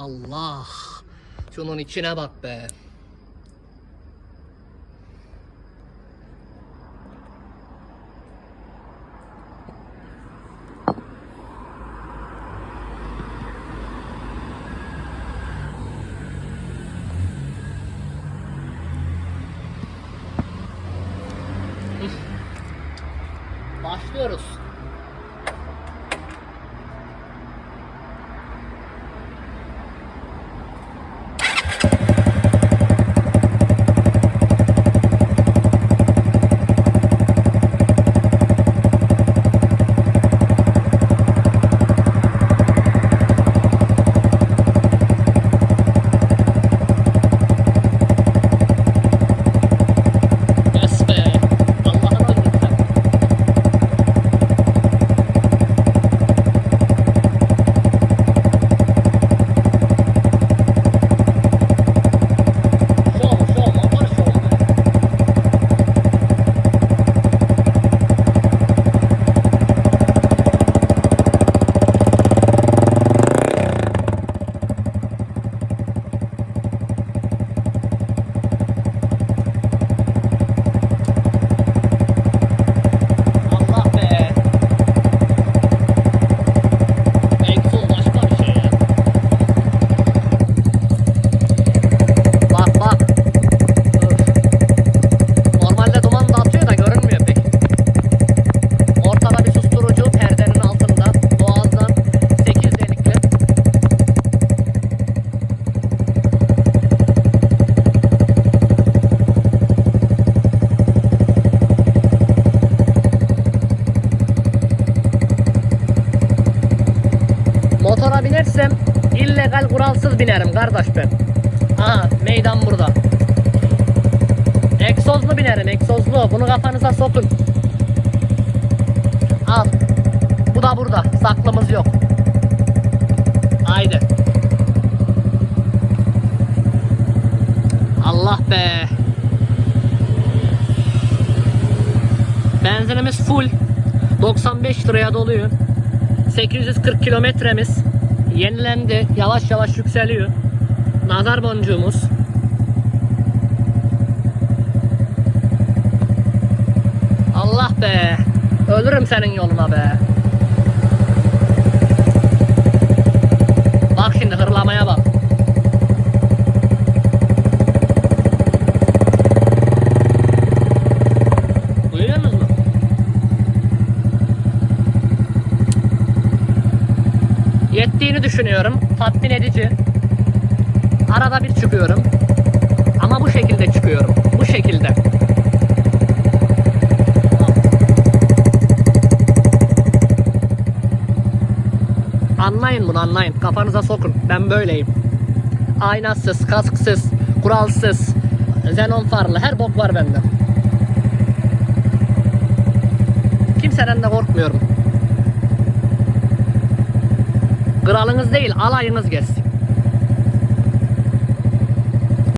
Allah. Şunun içine bak be. Başlıyoruz. Binersem illegal kuralsız binerim kardeş ben. Aha meydan burada. Egzozlu binerim egzozlu. Bunu kafanıza sokun. Al. Bu da burada. Saklımız yok. Haydi. Allah be. Benzinimiz full. 95 liraya doluyor. 840 kilometremiz yenilendi. Yavaş yavaş yükseliyor. Nazar boncuğumuz. Allah be. Ölürüm senin yoluna be. Bak şimdi hırlamaya bak. Yettiğini düşünüyorum. Tatmin edici. Arada bir çıkıyorum. Ama bu şekilde çıkıyorum. Bu şekilde. Anlayın bunu anlayın. Kafanıza sokun. Ben böyleyim. Aynasız, kasksız, kuralsız, xenon farlı her bok var bende. Kimseden de korkmuyorum. Kralınız değil alayınız gelsin.